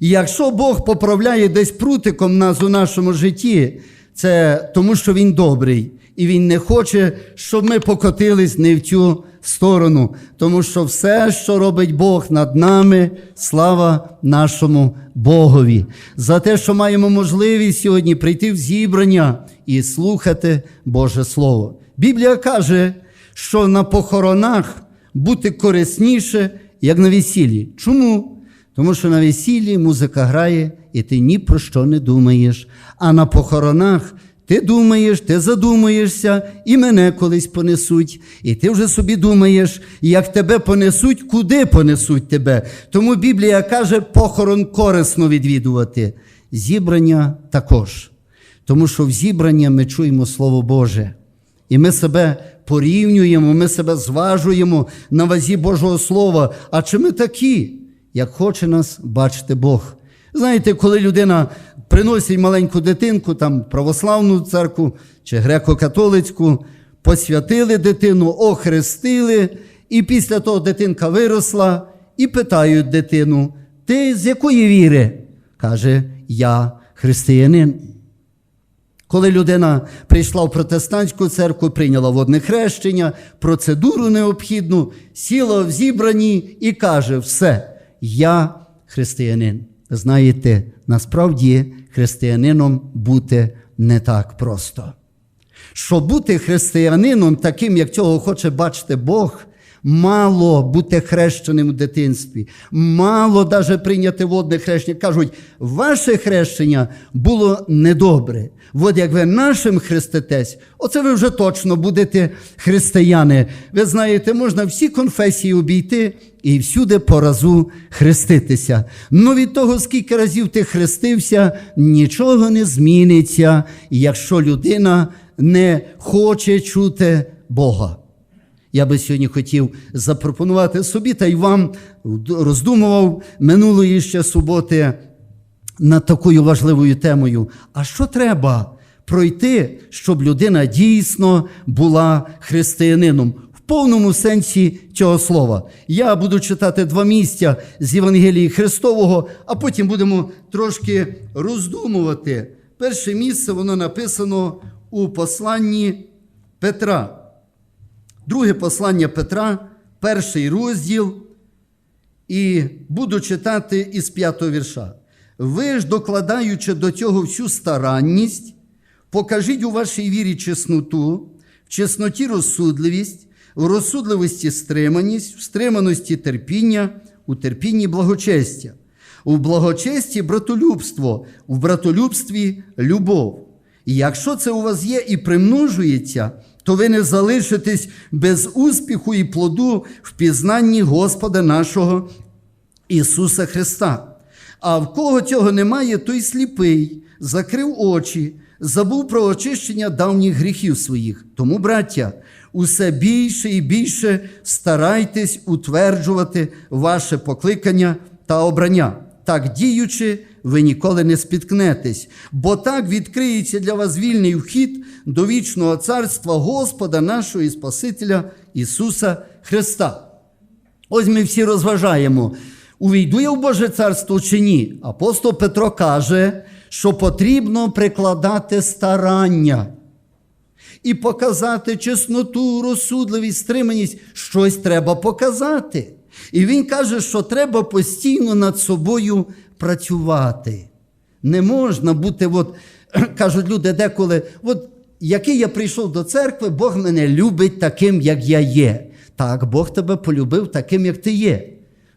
І якщо Бог поправляє десь прутиком нас у нашому житті, це тому, що Він добрий. І Він не хоче, щоб ми покотились не в цю сторону. Тому що все, що робить Бог над нами, слава нашому Богові. За те, що маємо можливість сьогодні прийти в зібрання і слухати Боже Слово. Біблія каже, що на похоронах бути корисніше, як на весіллі. Чому? Тому що на весіллі музика грає, і ти ні про що не думаєш. А на похоронах ти думаєш, ти задумуєшся, і мене колись понесуть. І ти вже собі думаєш, як тебе понесуть, куди понесуть тебе. Тому Біблія каже, похорон корисно відвідувати. Зібрання також. Тому що в зібрання ми чуємо Слово Боже. І ми себе порівнюємо, ми себе зважуємо на вазі Божого Слова. А чи ми такі, як хоче нас бачити Бог? Знаєте, коли людина приносить маленьку дитинку, там православну церкву чи греко-католицьку, посвятили дитину, охрестили, і після того дитинка виросла, і питають дитину: ти з якої віри? Каже, я християнин. Коли людина прийшла в протестантську церкву, прийняла водне хрещення, процедуру необхідну, сіла в зібранні і каже: все, я християнин. Знаєте, насправді християнином бути не так просто. Що бути християнином, таким, як цього хоче бачити Бог, мало бути хрещеним в дитинстві, мало даже прийняти водне хрещення. Кажуть, ваше хрещення було недобре. От як ви нашим хреститесь, оце ви вже точно будете християни. Ви знаєте, можна всі конфесії обійти і всюди по разу хреститися. Ну від того, скільки разів ти хрестився, нічого не зміниться, якщо людина не хоче чути Бога. Я би сьогодні хотів запропонувати собі та й вам роздумував минулої ще суботи над такою важливою темою. А що треба пройти, щоб людина дійсно була християнином? В повному сенсі цього слова. Я буду читати два місця з Євангелії Христового, а потім будемо трошки роздумувати. Перше місце воно написано у посланні Петра. Друге послання Петра, перший розділ, і буду читати із п'ятого вірша. Ви ж, докладаючи до цього всю старанність, покажіть у вашій вірі чесноту, в чесноті розсудливість, в розсудливості стриманість, в стриманості терпіння, у терпінні благочестя, у благочесті братолюбство, в братолюбстві любов. І якщо це у вас є і примножується, то ви не залишитесь без успіху і плоду в пізнанні Господа нашого Ісуса Христа. А в кого цього немає, той сліпий, закрив очі, забув про очищення давніх гріхів своїх. Тому, браття, усе більше і більше старайтесь утверджувати ваше покликання та обрання. Так діючи, ви ніколи не спіткнетесь, бо так відкриється для вас вільний вхід до вічного царства Господа нашого і Спасителя Ісуса Христа. Ось ми всі розважаємо, увійду я в Боже царство чи ні. Апостол Петро каже, що потрібно прикладати старання і показати чесноту, розсудливість, стриманість. Щось треба показати. І він каже, що треба постійно над собою працювати. Не можна бути, от, кажуть люди деколи, от який я прийшов до церкви, Бог мене любить таким, як я є. Так, Бог тебе полюбив таким, як ти є.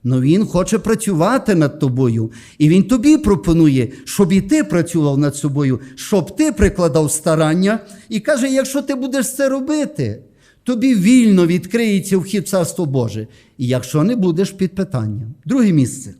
Но Він хоче працювати над тобою. І Він тобі пропонує, щоб і ти працював над собою, щоб ти прикладав старання. І каже: якщо ти будеш це робити, тобі вільно відкриється вхід в Царство Боже. І якщо не будеш під питанням. Друге місце.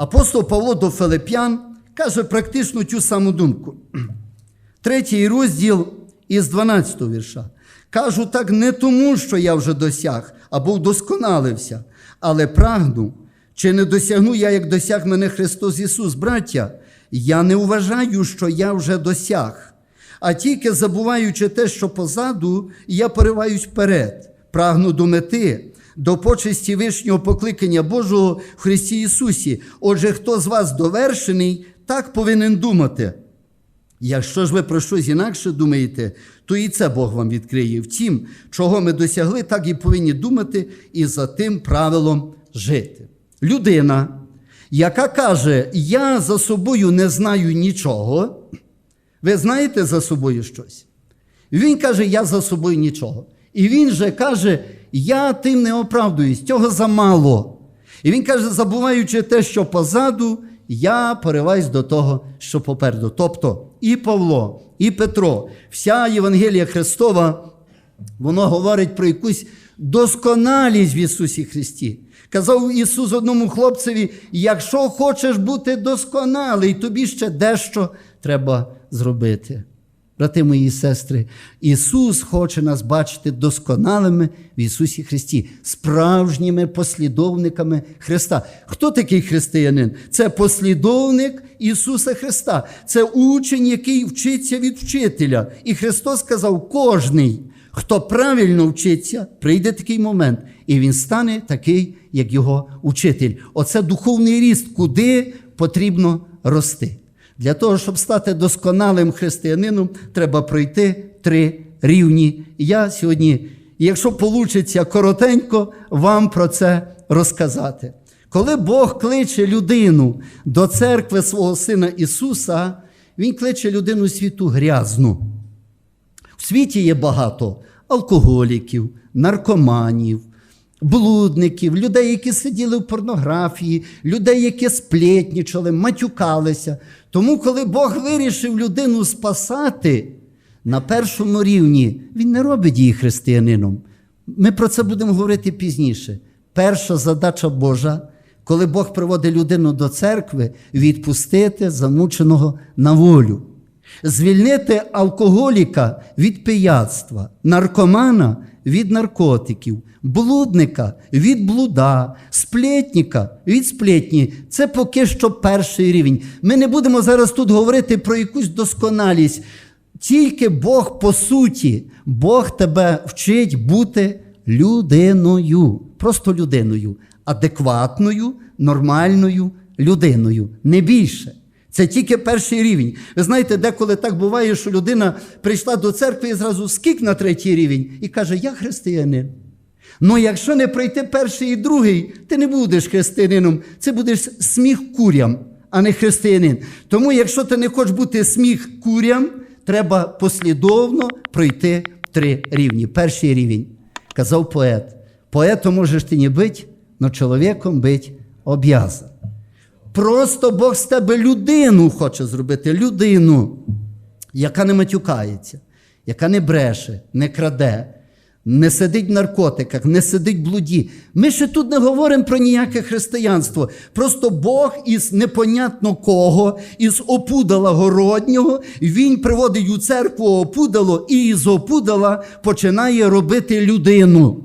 Апостол Павло до Филип'ян каже практично цю саму думку. Третій розділ із 12 вірша. Кажу так не тому, що я вже досяг або вдосконалився, але прагну, чи не досягну я, як досяг мене Христос Ісус, браття, я не вважаю, що я вже досяг, а тільки забуваючи те, що позаду, я пориваюсь вперед, прагну до мети, до почесті вишнього покликання Божого в Христі Ісусі. Отже, хто з вас довершений, так повинен думати. Якщо ж ви про щось інакше думаєте, то і це Бог вам відкриє. Втім, чого ми досягли, так і повинні думати і за тим правилом жити. Людина, яка каже, я за собою не знаю нічого, ви знаєте за собою щось? Він каже, я за собою нічого. І він же каже, я тим не оправдуюсь, цього замало. І він каже, забуваючи те, що позаду, я пориваюсь до того, що попереду. Тобто і Павло, і Петро, вся Євангелія Христова, воно говорить про якусь досконалість в Ісусі Христі. Казав Ісус одному хлопцеві: якщо хочеш бути досконалий, тобі ще дещо треба зробити. Брати мої і сестри, Ісус хоче нас бачити досконалими в Ісусі Христі, справжніми послідовниками Христа. Хто такий християнин? Це послідовник Ісуса Христа, це учень, який вчиться від вчителя. І Христос сказав: кожний, хто правильно вчиться, прийде такий момент, і він стане такий, як його учитель. Оце духовний ріст, куди потрібно рости. Для того, щоб стати досконалим християнином, треба пройти три рівні. Я сьогодні, якщо вийде коротенько, вам про це розказати. Коли Бог кличе людину до церкви свого Сина Ісуса, Він кличе людину світу грязну. В світі є багато алкоголіків, наркоманів, блудників, людей, які сиділи в порнографії, людей, які сплетнічали, матюкалися. Тому, коли Бог вирішив людину спасати на першому рівні, Він не робить її християнином. Ми про це будемо говорити пізніше. Перша задача Божа, коли Бог приводить людину до церкви, відпустити замученого на волю. Звільнити алкоголіка від пияцтва, наркомана від наркотиків, блудника від блуда, сплетника від сплетні. Це поки що перший рівень. Ми не будемо зараз тут говорити про якусь досконалість. Тільки Бог по суті, Бог тебе вчить бути людиною, просто людиною, адекватною, нормальною людиною, не більше. Це тільки перший рівень. Ви знаєте, деколи так буває, що людина прийшла до церкви і зразу скік на третій рівень і каже, я християнин. Ну, якщо не пройти перший і другий, ти не будеш християнином, це будеш сміх курям, а не християнин. Тому, якщо ти не хочеш бути сміх курям, треба послідовно пройти три рівні. Перший рівень, казав поет. Поетом можеш ти не бути, але чоловіком бути об'язан. Просто Бог з тебе людину хоче зробити, людину, яка не матюкається, яка не бреше, не краде, не сидить в наркотиках, не сидить в блуді. Ми ще тут не говоримо про ніяке християнство. Просто Бог із непонятно кого, із опудала городнього, він приводить у церкву опудало і із опудала починає робити людину.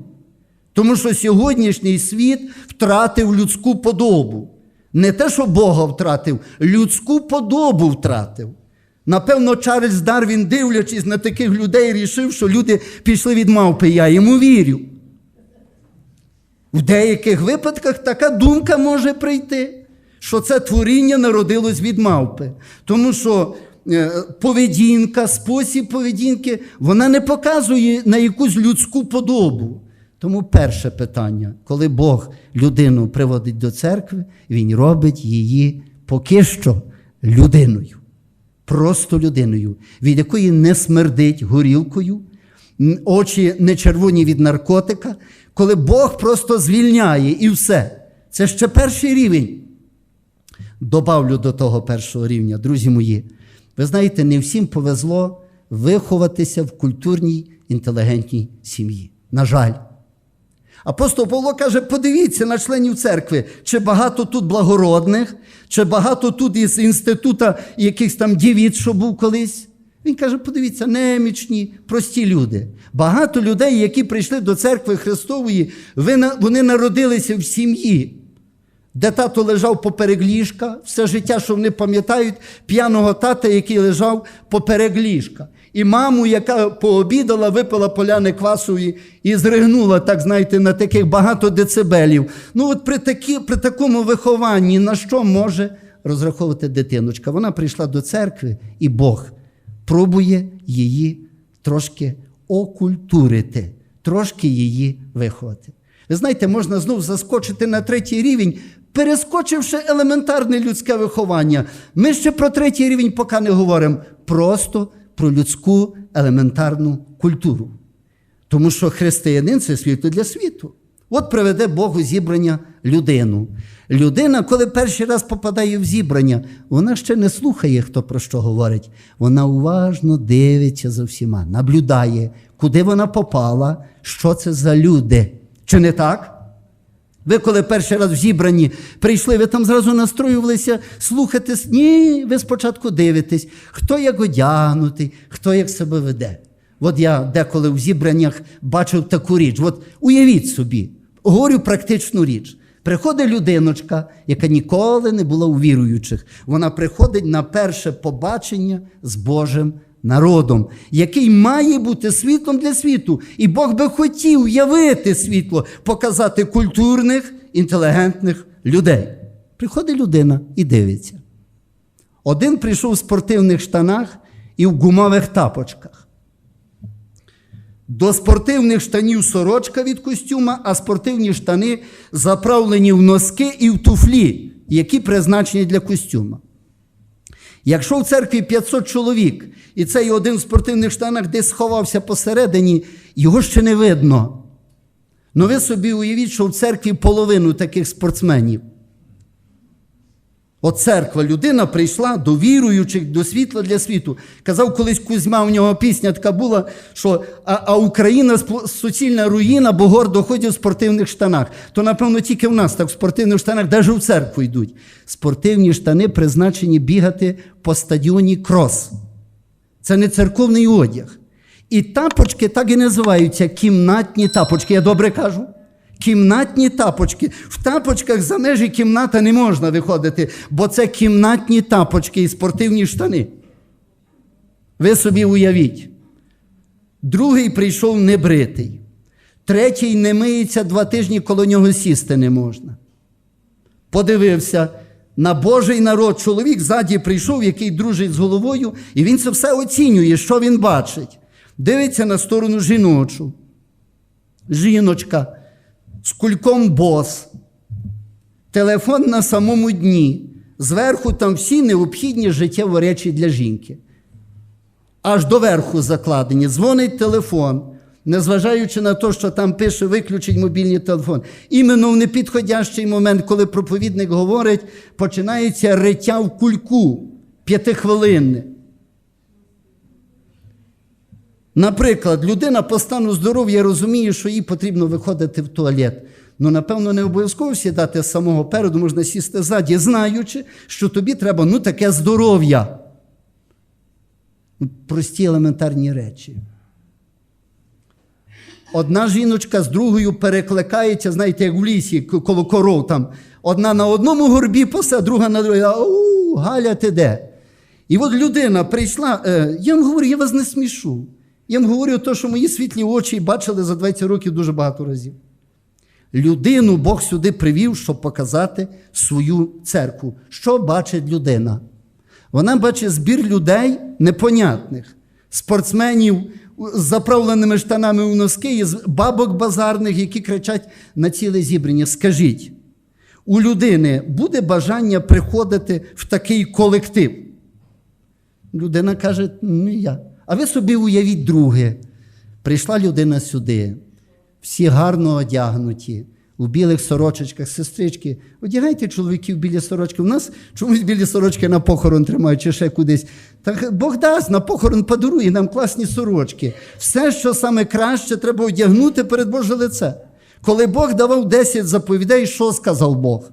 Тому що сьогоднішній світ втратив людську подобу. Не те, що Бога втратив, людську подобу втратив. Напевно, Чарльз Дарвін, дивлячись на таких людей, рішив, що люди пішли від мавпи. Я йому вірю. В деяких випадках така думка може прийти, що це творіння народилось від мавпи. Тому що е, поведінка, спосіб поведінки, вона не показує на якусь людську подобу. Тому перше питання, коли Бог людину приводить до церкви, Він робить її поки що людиною. Просто людиною, від якої не смердить горілкою, очі не червоні від наркотика, коли Бог просто звільняє і все. Це ще перший рівень. Добавлю до того першого рівня, друзі мої. Ви знаєте, не всім повезло виховатися в культурній інтелігентній сім'ї. На жаль. Апостол Павло каже: подивіться на членів церкви, чи багато тут благородних, чи багато тут із інститута якихось там дівіт, що був колись. Він каже: подивіться, немічні, прості люди. Багато людей, які прийшли до церкви Христової, вони народилися в сім'ї, де тато лежав поперек ліжка, все життя, що вони пам'ятають, п'яного тата, який лежав поперек ліжка. І маму, яка пообідала, випила поляни квасу і, і зригнула, так знаєте, на таких багато децибелів. Ну, от при, такі, при такому вихованні на що може розраховувати дитиночка? Вона прийшла до церкви, і Бог пробує її трошки окультурити, трошки її виховати. Ви знаєте, можна знов заскочити на третій рівень, перескочивши елементарне людське виховання. Ми ще про третій рівень поки не говоримо, просто про людську елементарну культуру. Тому що християнин це світло для світу. От приведе Бог зібрання людину. Людина, коли перший раз попадає в зібрання, вона ще не слухає, хто про що говорить. Вона уважно дивиться за всіма, наблюдає, куди вона попала, що це за люди. Чи не так? Ви, коли перший раз в зібранні прийшли, ви там зразу настроювалися слухати. Ні, ви спочатку дивитесь, хто як одягнутий, хто як себе веде. От я деколи в зібраннях бачив таку річ. От уявіть собі, говорю практичну річ. Приходить людиночка, яка ніколи не була у віруючих. Вона приходить на перше побачення з Божим народом, який має бути світлом для світу. І Бог би хотів явити світло, показати культурних, інтелігентних людей. Приходить людина і дивиться. Один прийшов в спортивних штанах і в гумових тапочках. До спортивних штанів сорочка від костюма, а спортивні штани заправлені в носки і в туфлі, які призначені для костюма. Якщо в церкві 500 чоловік, і цей один в спортивних штанах десь сховався посередині, його ще не видно. Ну ви собі уявіть, що в церкві половину таких спортсменів. От церква, людина прийшла до віруючих, до світла для світу. Казав колись Кузьма, у нього пісня така була, що а, а Україна суцільна руїна, бо гордо ходять в спортивних штанах. То, напевно, тільки в нас так в спортивних штанах, навіть в церкву йдуть. Спортивні штани призначені бігати по стадіоні крос. Це не церковний одяг. І тапочки так і називаються кімнатні тапочки. Я добре кажу? Кімнатні тапочки. В тапочках за межі кімната не можна виходити, бо це кімнатні тапочки і спортивні штани. Ви собі уявіть. Другий прийшов небритий. Третій не миється два тижні, коло нього сісти не можна. Подивився на Божий народ. Чоловік ззаді прийшов, який дружить з головою, і він це все оцінює, що він бачить. Дивиться на сторону жіночу. Жіночка з кульком бос, телефон на самому дні. Зверху там всі необхідні життєві речі для жінки. Аж до верху закладені. Дзвонить телефон, незважаючи на те, що там пише виключить мобільний телефон. Іменно в непідходящий момент, коли проповідник говорить, починається риття в кульку п'ятихвилинне. Наприклад, людина по стану здоров'я розуміє, що їй потрібно виходити в туалет. Ну, напевно, не обов'язково сідати з самого переду, можна сісти ззаді, знаючи, що тобі треба ну, таке здоров'я. Ну, Прості елементарні речі. Одна жіночка з другою перекликається, знаєте, як в лісі коло коров там. Одна на одному горбі посе, друга на другій. У, Галя, ти де? І от людина прийшла, е, я вам говорю, я вас не смішу. Я вам говорю те, що мої світлі очі бачили за 20 років дуже багато разів. Людину Бог сюди привів, щоб показати свою церкву. Що бачить людина? Вона бачить збір людей непонятних, спортсменів з заправленими штанами у носки і бабок базарних, які кричать на ціле зібрання. Скажіть, у людини буде бажання приходити в такий колектив? Людина каже, не я. А ви собі уявіть друге. Прийшла людина сюди, всі гарно одягнуті, у білих сорочечках, сестрички. Одягайте чоловіків білі сорочки. У нас чомусь білі сорочки на похорон тримають чи ще кудись. Так Бог дасть на похорон подарує нам класні сорочки. Все, що саме краще, треба одягнути перед Боже лице. Коли Бог давав 10 заповідей, що сказав Бог?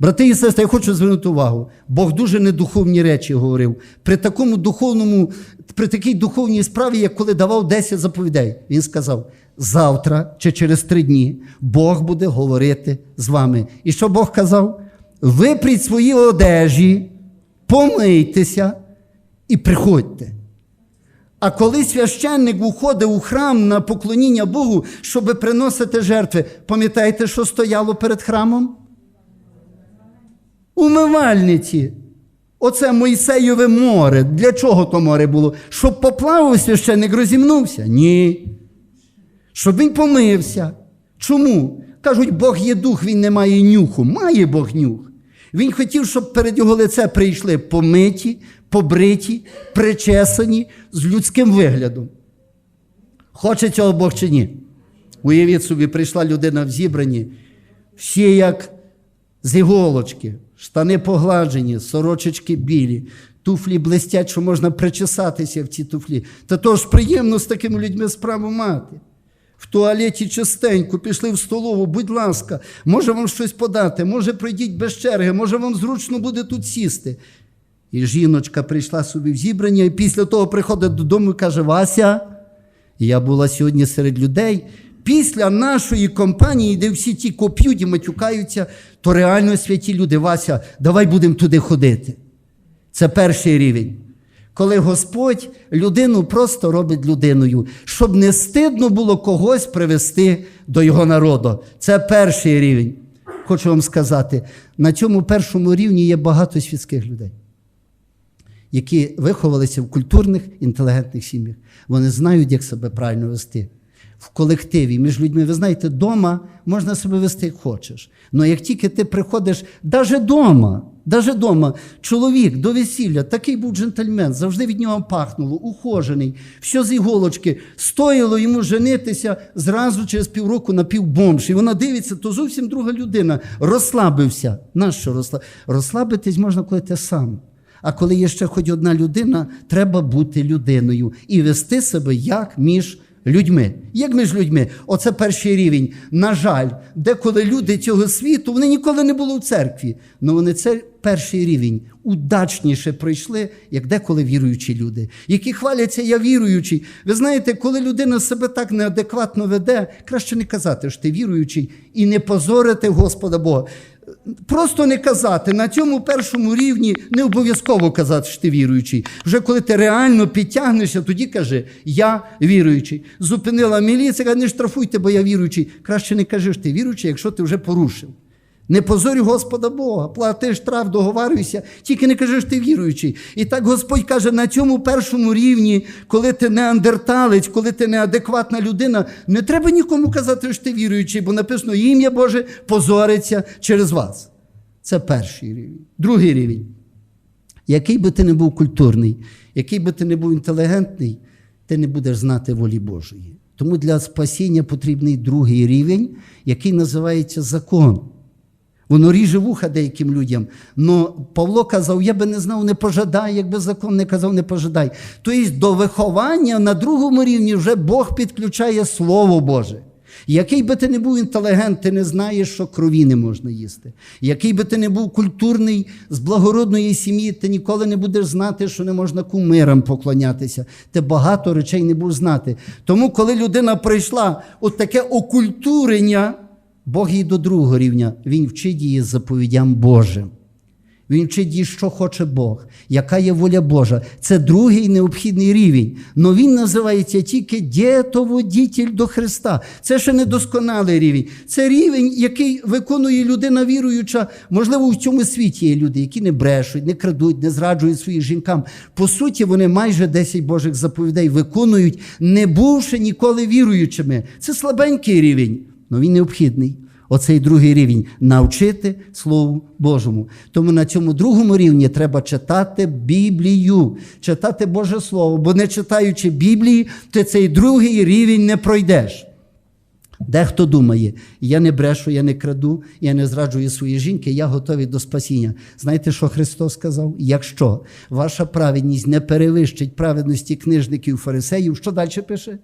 Брати і сестри, я хочу звернути увагу. Бог дуже недуховні речі говорив. При такому духовному, при такій духовній справі, як коли давав 10 заповідей, він сказав: завтра чи через три дні Бог буде говорити з вами. І що Бог казав? Випріть свої одежі, помийтеся і приходьте. А коли священник уходив у храм на поклоніння Богу, щоб приносити жертви, пам'ятаєте, що стояло перед храмом? Умивальниці. Оце Мойсеєве море. Для чого то море було? Щоб поплавав священник розімнувся? Ні. Щоб він помився. Чому? Кажуть, Бог є дух, він не має нюху. Має Бог нюх. Він хотів, щоб перед його лице прийшли помиті, побриті, причесані з людським виглядом. Хоче цього Бог чи ні? Уявіть собі, прийшла людина в зібранні, всі як з іголочки, штани погладжені, сорочечки білі, туфлі блистять, що можна причесатися в ці туфлі. Та то ж приємно з такими людьми справу мати. В туалеті частенько, пішли в столову, будь ласка, може вам щось подати, може пройдіть без черги, може вам зручно буде тут сісти. І жіночка прийшла собі в зібрання, і після того приходить додому і каже: Вася, я була сьогодні серед людей. Після нашої компанії, де всі ті коп'ють і матюкаються, то реально святі люди, Вася, давай будемо туди ходити. Це перший рівень. Коли Господь людину просто робить людиною, щоб не стидно було когось привести до його народу. Це перший рівень. Хочу вам сказати, на цьому першому рівні є багато світських людей, які виховалися в культурних, інтелігентних сім'ях. Вони знають, як себе правильно вести. В колективі між людьми, ви знаєте, вдома можна себе вести як хочеш. Але як тільки ти приходиш, навіть вдома, навіть вдома, чоловік до весілля, такий був джентльмен, завжди від нього пахнуло, ухожений, все з іголочки, стоїло йому женитися зразу через півроку на півбомж. І вона дивиться, то зовсім друга людина. Розслабився. Нащо розслаб... розслабитись можна, коли ти сам. А коли є ще хоч одна людина, треба бути людиною і вести себе як між людьми. Як між людьми? Оце перший рівень. На жаль, деколи люди цього світу, вони ніколи не були в церкві. але вони це перший рівень удачніше пройшли, як деколи віруючі люди, які хваляться, я віруючий. Ви знаєте, коли людина себе так неадекватно веде, краще не казати, що ти віруючий, і не позорити Господа Бога. Просто не казати на цьому першому рівні не обов'язково казати, що ти віруючий. Вже коли ти реально підтягнешся, тоді кажи, я віруючий. Зупинила міліція, каже, не штрафуйте, бо я віруючий. Краще не кажи, що ти віруючий, якщо ти вже порушив. Не позорь Господа Бога, плати штраф, договарюйся, тільки не кажи, що ти віруючий. І так Господь каже, на цьому першому рівні, коли ти неандерталець, коли ти неадекватна людина, не треба нікому казати, що ти віруючий, бо написано ім'я Боже позориться через вас. Це перший рівень. Другий рівень. Який би ти не був культурний, який би ти не був інтелігентний, ти не будеш знати волі Божої. Тому для спасіння потрібний другий рівень, який називається закон. Воно ріже вуха деяким людям. Но Павло казав, я би не знав, не пожадай, якби закон не казав, не пожадай. Тобто до виховання на другому рівні вже Бог підключає Слово Боже. Який би ти не був інтелігент, ти не знаєш, що крові не можна їсти. Який би ти не був культурний, з благородної сім'ї, ти ніколи не будеш знати, що не можна кумирам поклонятися. Ти багато речей не будеш знати. Тому, коли людина прийшла от таке окультурення, Бог її до другого рівня, Він вчить її заповідям Божим. Він вчить її, що хоче Бог, яка є воля Божа. Це другий необхідний рівень. Но він називається тільки дєтоводітель до Христа. Це ще не досконалий рівень. Це рівень, який виконує людина віруюча. Можливо, в цьому світі є люди, які не брешуть, не крадуть, не зраджують своїм жінкам. По суті, вони майже 10 Божих заповідей виконують, не бувши ніколи віруючими. Це слабенький рівень, але він необхідний. Оцей другий рівень навчити Слову Божому. Тому на цьому другому рівні треба читати Біблію, читати Боже Слово, бо не читаючи Біблії, ти цей другий рівень не пройдеш. Дехто думає, я не брешу, я не краду, я не зраджую свої жінки, я готовий до спасіння. Знаєте, що Христос сказав? Якщо ваша праведність не перевищить праведності книжників фарисеїв, що далі пише?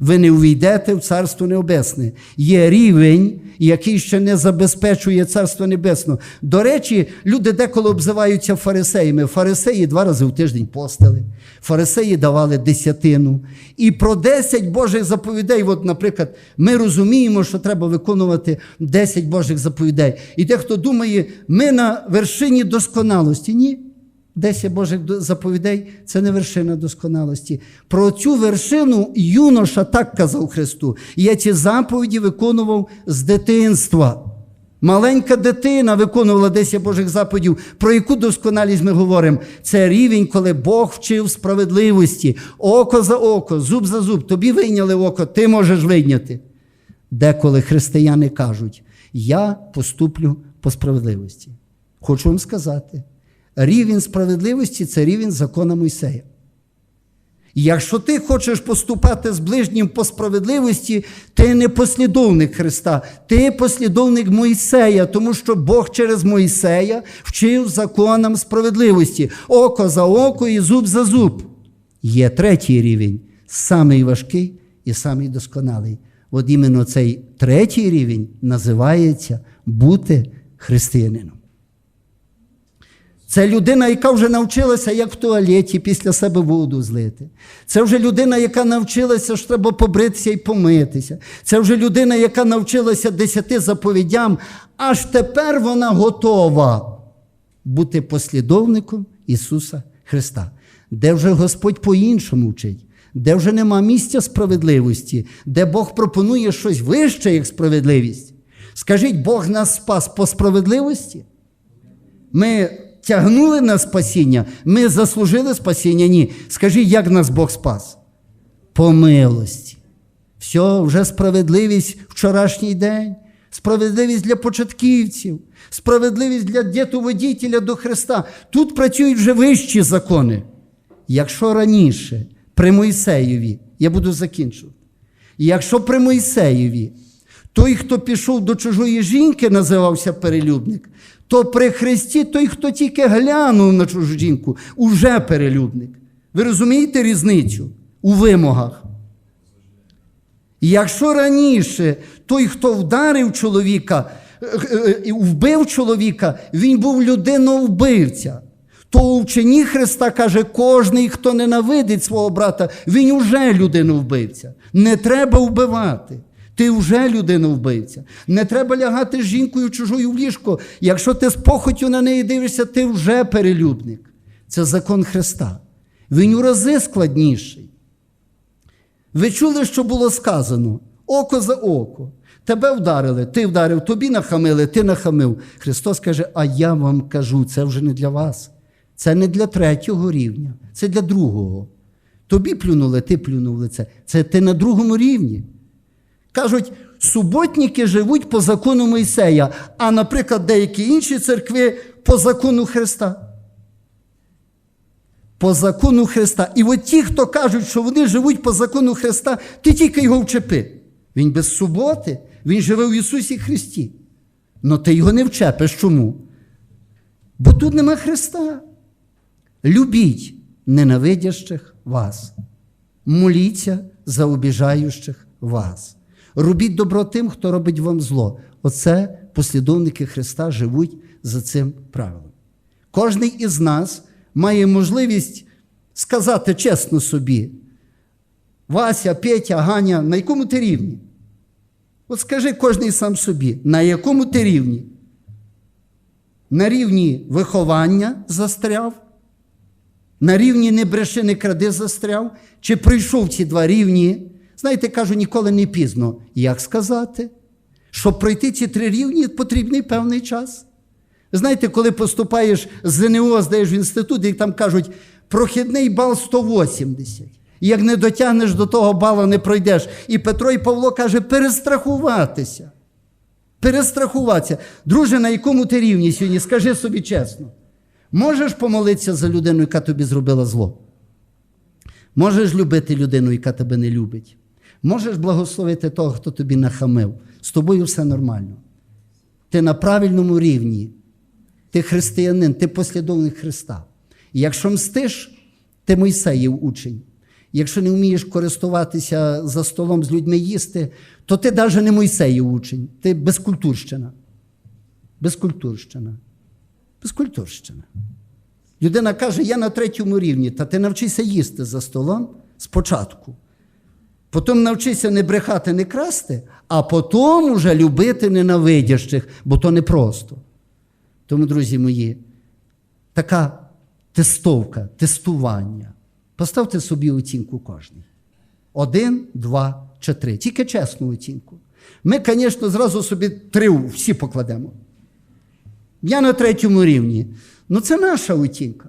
Ви не увійдете в Царство Небесне. Є рівень, який ще не забезпечує Царство Небесне. До речі, люди деколи обзиваються фарисеями. Фарисеї два рази в тиждень постили, фарисеї давали десятину. І про 10 Божих заповідей, от, наприклад, ми розуміємо, що треба виконувати 10 Божих заповідей. І дехто думає, ми на вершині досконалості. Ні. Десять Божих заповідей це не вершина досконалості. Про цю вершину юноша так казав Христу. Я ці заповіді виконував з дитинства. Маленька дитина виконувала 10 Божих заповідів. Про яку досконалість ми говоримо? Це рівень, коли Бог вчив справедливості. Око за око, зуб за зуб. Тобі вийняли око, ти можеш вийняти. Деколи християни кажуть, я поступлю по справедливості. Хочу вам сказати, рівень справедливості це рівень закона Мойсея. І Якщо ти хочеш поступати з ближнім по справедливості, ти не послідовник Христа, ти послідовник Мойсея, тому що Бог через Мойсея вчив законам справедливості, око за око і зуб за зуб. Є третій рівень, самий важкий і самий досконалий. От іменно цей третій рівень називається бути християнином. Це людина, яка вже навчилася, як в туалеті після себе воду злити. Це вже людина, яка навчилася, що треба побритися і помитися. Це вже людина, яка навчилася десяти заповідям, аж тепер вона готова бути послідовником Ісуса Христа, де вже Господь по-іншому вчить, де вже нема місця справедливості, де Бог пропонує щось вище, як справедливість. Скажіть, Бог нас спас по справедливості? Ми тягнули на спасіння, ми заслужили спасіння? Ні. Скажіть, як нас Бог спас? По милості. Все, вже справедливість вчорашній день, справедливість для початківців, справедливість для дітоводітеля до Христа. Тут працюють вже вищі закони. Якщо раніше при Мойсеєві, я буду закінчувати, якщо при Мойсеєві той, хто пішов до чужої жінки, називався перелюбник, то при Христі той, хто тільки глянув на чужу жінку, уже перелюбник. Ви розумієте різницю у вимогах? І Якщо раніше той, хто вдарив чоловіка, е, е, і вбив чоловіка, він був людиновбивця, то у вченні Христа каже, кожний, хто ненавидить свого брата, він уже людиновбивця. Не треба вбивати. Ти вже людиновбивця. Не треба лягати з жінкою чужою в ліжко. Якщо ти з похотю на неї дивишся, ти вже перелюбник. Це закон Христа. Він у рази складніший. Ви чули, що було сказано? Око за око. Тебе вдарили, ти вдарив, тобі нахамили, ти нахамив. Христос каже, а я вам кажу, це вже не для вас. Це не для третього рівня, це для другого. Тобі плюнули, ти плюнув лице. Це ти на другому рівні. Кажуть, суботники живуть по закону Мойсея, а, наприклад, деякі інші церкви по закону Христа по закону Христа. І от ті, хто кажуть, що вони живуть по закону Христа, ти тільки його вчепи. Він без суботи, він живе в Ісусі Христі. Но ти його не вчепиш. Чому? Бо тут нема Христа. Любіть ненавидящих вас. Моліться за обіжаючих вас. Робіть добро тим, хто робить вам зло. Оце послідовники Христа живуть за цим правилом. Кожний із нас має можливість сказати чесно собі: Вася, Петя, Ганя, на якому ти рівні? От скажи кожний сам собі, на якому ти рівні? На рівні виховання застряв, на рівні не бреши, не кради застряв, чи пройшов ці два рівні. Знаєте, кажу, ніколи не пізно. Як сказати? Щоб пройти ці три рівні, потрібний певний час. Знаєте, коли поступаєш з ЗНО, здаєш в інститут, і там кажуть, прохідний бал 180. І Як не дотягнеш до того бала, не пройдеш. І Петро і Павло каже, перестрахуватися. Перестрахуватися. Друже, на якому ти рівні сьогодні? Скажи собі чесно. Можеш помолитися за людину, яка тобі зробила зло? Можеш любити людину, яка тебе не любить? Можеш благословити того, хто тобі нахамив. З тобою все нормально. Ти на правильному рівні. Ти християнин, ти послідовник Христа. І якщо мстиш, ти Мойсеїв учень. Якщо не вмієш користуватися за столом з людьми їсти, то ти навіть не Мойсеїв учень, ти безкультурщина. Безкультурщина. Безкультурщина. Людина каже, я на третьому рівні, та ти навчися їсти за столом спочатку. Потім навчися не брехати, не красти, а потім уже любити ненавидящих, бо то непросто. Тому, друзі мої, така тестовка, тестування. Поставте собі оцінку кожний. Один, два чи три. Тільки чесну оцінку. Ми, звісно, зразу собі три всі покладемо. Я на третьому рівні. Ну, це наша оцінка.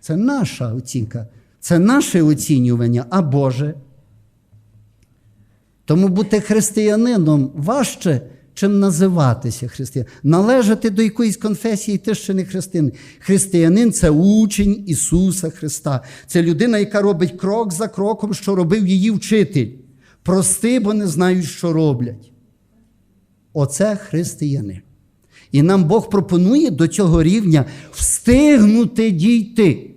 Це наша оцінка. Це наше оцінювання, а Боже. Тому бути християнином важче, чим називатися християнином. Належати до якоїсь конфесії ти ще не християнин. Християнин це учень Ісуса Христа. Це людина, яка робить крок за кроком, що робив її вчитель. Прости, бо не знають, що роблять. Оце християнин. І нам Бог пропонує до цього рівня встигнути дійти.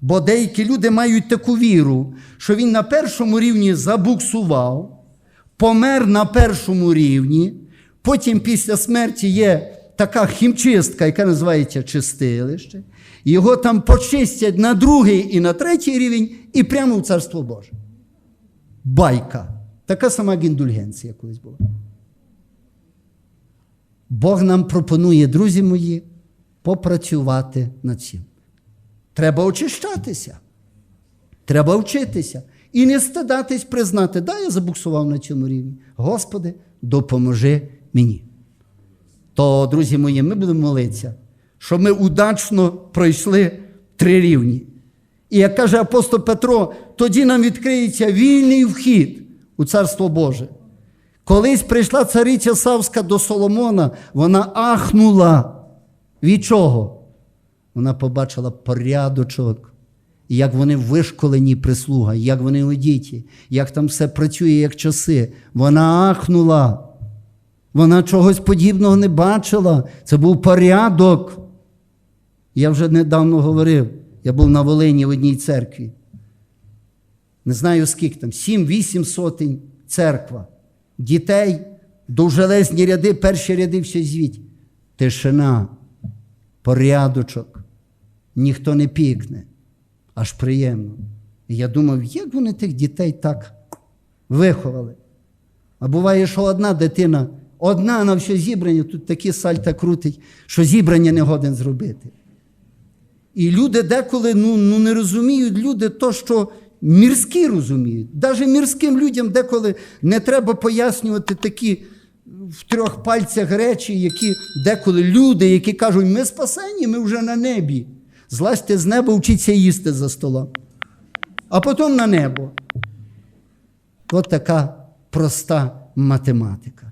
Бо деякі люди мають таку віру, що він на першому рівні забуксував, помер на першому рівні, потім після смерті є така хімчистка, яка називається чистилище. Його там почистять на другий і на третій рівень, і прямо в Царство Боже. Байка. Така сама індульгенція колись була. Бог нам пропонує, друзі мої, попрацювати над цим. Треба очищатися. Треба вчитися. І не стидатись признати, да, я забуксував на цьому рівні. Господи, допоможи мені. То, друзі мої, ми будемо молитися, щоб ми удачно пройшли три рівні. І як каже апостол Петро, тоді нам відкриється вільний вхід у Царство Боже. Колись прийшла цариця Савська до Соломона, вона ахнула. Від чого? Вона побачила порядочок, як вони вишколені прислуга, як вони одіті, як там все працює, як часи. Вона ахнула. Вона чогось подібного не бачила. Це був порядок. Я вже недавно говорив, я був на Волині в одній церкві. Не знаю скільки там, 7-8 сотень церква. Дітей, довжелезні ряди, перші ряди всі звіть. Тишина, порядочок, ніхто не пікне. Аж приємно. І я думав, як вони тих дітей так виховали. А буває, що одна дитина, одна на все зібрання, тут такі сальта крутить, що зібрання не годен зробити. І люди деколи ну, ну, не розуміють люди то, що мірські розуміють. Навіть мірським людям деколи не треба пояснювати такі в трьох пальцях речі, які деколи люди, які кажуть, ми спасені, ми вже на небі. Злазьте з неба, вчіться їсти за столом. А потім на небо. От така проста математика.